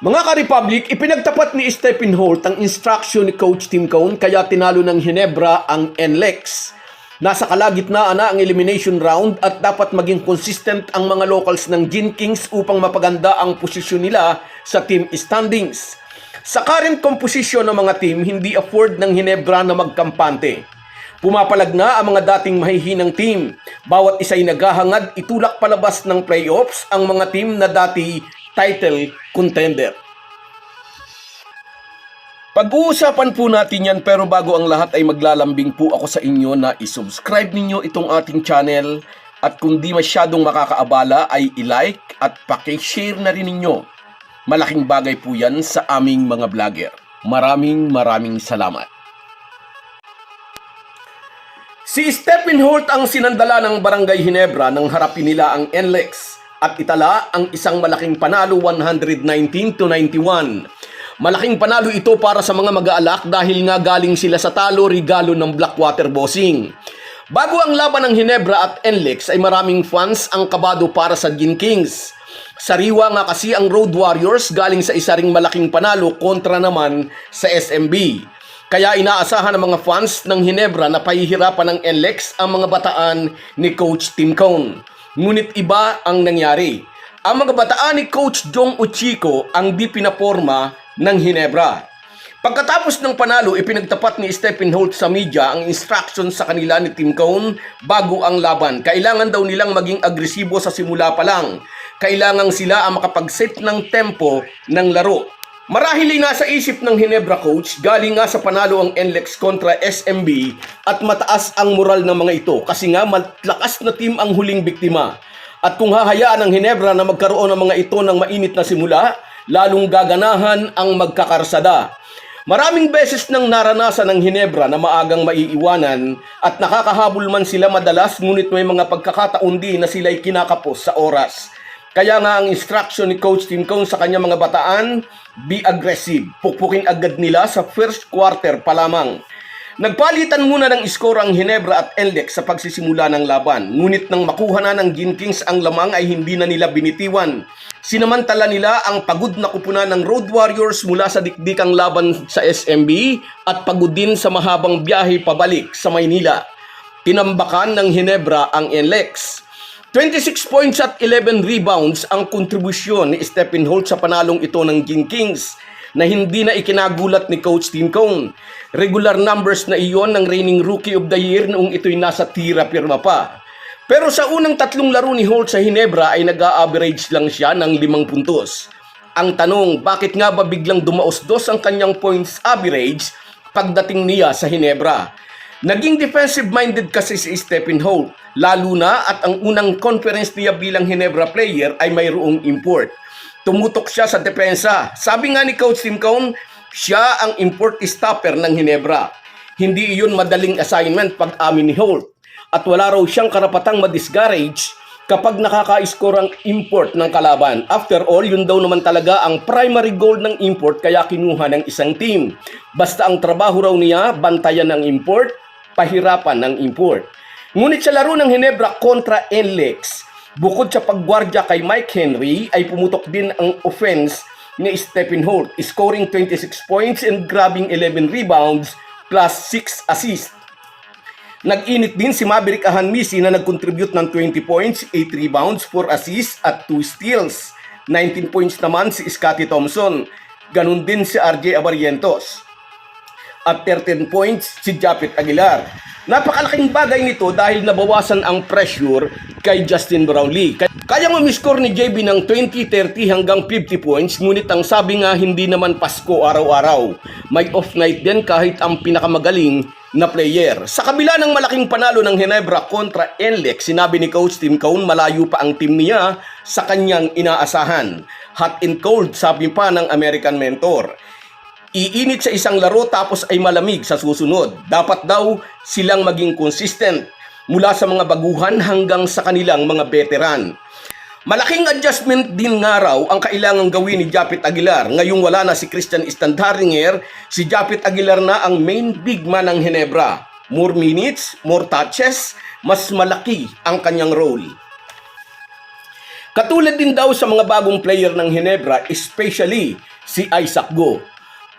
Mga ka-Republic, ipinagtapat ni Stephen Holt ang instruction ni Coach Tim Cone kaya tinalo ng Hinebra ang NLEX. Nasa kalagitnaan na ang elimination round at dapat maging consistent ang mga locals ng Gin Kings upang mapaganda ang posisyon nila sa team standings. Sa current composition ng mga team, hindi afford ng Hinebra na magkampante. Pumapalag na ang mga dating mahihinang team. Bawat isa'y naghahangad itulak palabas ng playoffs ang mga team na dati title contender. Pag-uusapan po natin yan pero bago ang lahat ay maglalambing po ako sa inyo na isubscribe ninyo itong ating channel at kung di masyadong makakaabala ay i-like at paki-share na rin ninyo. Malaking bagay po yan sa aming mga vlogger. Maraming maraming salamat. Si Stephen Holt ang sinandala ng Barangay Hinebra nang harapin nila ang NLEX at itala ang isang malaking panalo 119 to 91. Malaking panalo ito para sa mga mag-aalak dahil nga galing sila sa talo regalo ng Blackwater Bossing. Bago ang laban ng Hinebra at NLEX ay maraming fans ang kabado para sa Gin Kings. Sariwa nga kasi ang Road Warriors galing sa isa ring malaking panalo kontra naman sa SMB. Kaya inaasahan ng mga fans ng Hinebra na pahihirapan ng NLEX ang mga bataan ni Coach Tim Cone. Ngunit iba ang nangyari. Ang mga bataan ni Coach Jong Uchiko ang di pinaporma ng Hinebra. Pagkatapos ng panalo, ipinagtapat ni Stephen Holt sa media ang instruction sa kanila ni Tim Cone bago ang laban. Kailangan daw nilang maging agresibo sa simula pa lang. Kailangan sila ang makapag-set ng tempo ng laro. Marahil ay nasa isip ng Hinebra coach, galing nga sa panalo ang NLEX kontra SMB at mataas ang moral ng mga ito kasi nga malakas na team ang huling biktima. At kung hahayaan ng Hinebra na magkaroon ng mga ito ng mainit na simula, lalong gaganahan ang magkakarsada. Maraming beses nang naranasan ng Hinebra na maagang maiiwanan at nakakahabol man sila madalas ngunit may mga pagkakataon din na sila'y kinakapos sa oras. Kaya nga ang instruction ni Coach Tim Cone sa kanya mga bataan, be aggressive. Pukpukin agad nila sa first quarter pa lamang. Nagpalitan muna ng skor ang Hinebra at Eldex sa pagsisimula ng laban. Ngunit nang makuha na ng Gin Kings ang lamang ay hindi na nila binitiwan. Sinamantala nila ang pagod na kupunan ng Road Warriors mula sa dikdikang laban sa SMB at pagod din sa mahabang biyahe pabalik sa Maynila. Tinambakan ng Hinebra ang NLEX. 26 points at 11 rebounds ang kontribusyon ni Stephen Holt sa panalong ito ng Gin Kings na hindi na ikinagulat ni Coach Tim Cone. Regular numbers na iyon ng reigning Rookie of the Year noong ito'y nasa tira pirma pa. Pero sa unang tatlong laro ni Holt sa Hinebra ay nag-a-average lang siya ng limang puntos. Ang tanong, bakit nga ba biglang dumaos-dos ang kanyang points average pagdating niya sa Hinebra? Naging defensive-minded kasi si Stephen Holt, lalo na at ang unang conference niya bilang Hinebra player ay mayroong import. Tumutok siya sa depensa. Sabi nga ni Coach Tim Cone, siya ang import stopper ng Hinebra. Hindi iyon madaling assignment pag amin ni Holt. At wala raw siyang karapatang ma-discourage kapag nakaka-score ang import ng kalaban. After all, yun daw naman talaga ang primary goal ng import kaya kinuha ng isang team. Basta ang trabaho raw niya, bantayan ng import, pahirapan ng import. Ngunit sa laro ng Hinebra kontra NLEX, bukod sa pagwardya kay Mike Henry, ay pumutok din ang offense ni Stephen Holt, scoring 26 points and grabbing 11 rebounds plus 6 assists. Nag-init din si Maverick Ahanmisi na nag-contribute ng 20 points, 8 rebounds, 4 assists at 2 steals. 19 points naman si Scottie Thompson. Ganun din si RJ Abarientos. At 13 points si Japet Aguilar. Napakalaking bagay nito dahil nabawasan ang pressure kay Justin Brownlee. Kaya mamiscore ni JB ng 20, 30 hanggang 50 points ngunit ang sabi nga hindi naman Pasko araw-araw. May off night din kahit ang pinakamagaling na player. Sa kabila ng malaking panalo ng Hinebra kontra NLEX, sinabi ni Coach Tim Cone malayo pa ang team niya sa kanyang inaasahan. Hot and cold, sabi pa ng American mentor. Iinit sa isang laro tapos ay malamig sa susunod. Dapat daw silang maging consistent mula sa mga baguhan hanggang sa kanilang mga veteran. Malaking adjustment din nga raw ang kailangang gawin ni Japit Aguilar. Ngayong wala na si Christian Standharinger, si Japit Aguilar na ang main big man ng Hinebra. More minutes, more touches, mas malaki ang kanyang role. Katulad din daw sa mga bagong player ng Hinebra, especially si Isaac Go.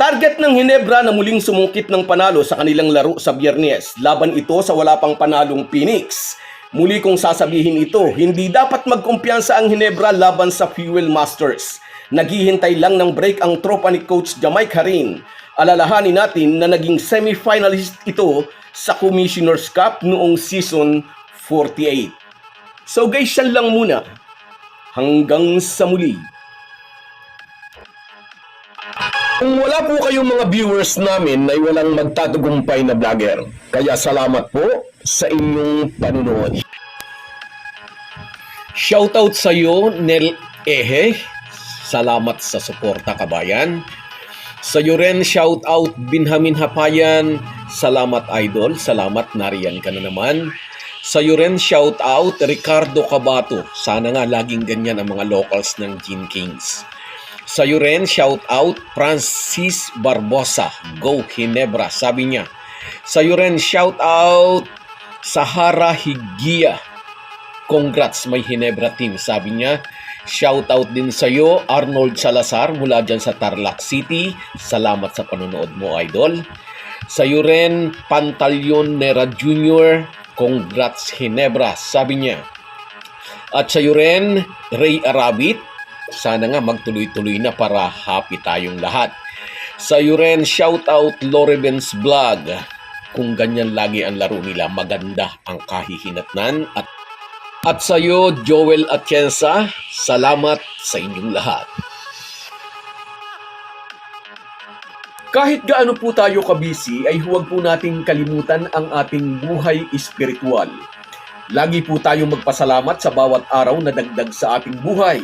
Target ng Hinebra na muling sumungkit ng panalo sa kanilang laro sa biyernes. Laban ito sa wala pang panalong Phoenix. Muli kong sasabihin ito, hindi dapat magkumpiyansa ang Hinebra laban sa Fuel Masters. Naghihintay lang ng break ang tropa ni Coach Jamaica Harin. Alalahanin natin na naging semi-finalist ito sa Commissioner's Cup noong season 48. So guys, yan lang muna. Hanggang sa muli. Kung wala po kayong mga viewers namin ay walang magtatagumpay na vlogger. Kaya salamat po sa inyong panunood. Shoutout sa iyo, Nel Ehe. Salamat sa suporta, kabayan. Sa iyo rin, shoutout Binhamin Hapayan. Salamat, idol. Salamat, nariyan ka na naman. Sa iyo rin, shoutout Ricardo Cabato. Sana nga laging ganyan ang mga locals ng Gin Kings. Sa iyo rin, shout out Francis Barbosa. Go Hinebra, sabi niya. Sa iyo rin, shout out Sahara Higia. Congrats, may Hinebra team, sabi niya. Shout out din sa iyo, Arnold Salazar mula dyan sa Tarlac City. Salamat sa panonood mo, idol. Sa iyo rin, Pantalyon Nera Jr. Congrats, Hinebra, sabi niya. At sa iyo rin, Ray Arabit, sana nga magtuloy-tuloy na para happy tayong lahat. Sa iyo rin, shout out Lorebens Vlog. Kung ganyan lagi ang laro nila, maganda ang kahihinatnan. At, at sa iyo, Joel Atienza, salamat sa inyong lahat. Kahit gaano po tayo kabisi, ay huwag po nating kalimutan ang ating buhay espiritual. Lagi po tayong magpasalamat sa bawat araw na dagdag sa ating buhay.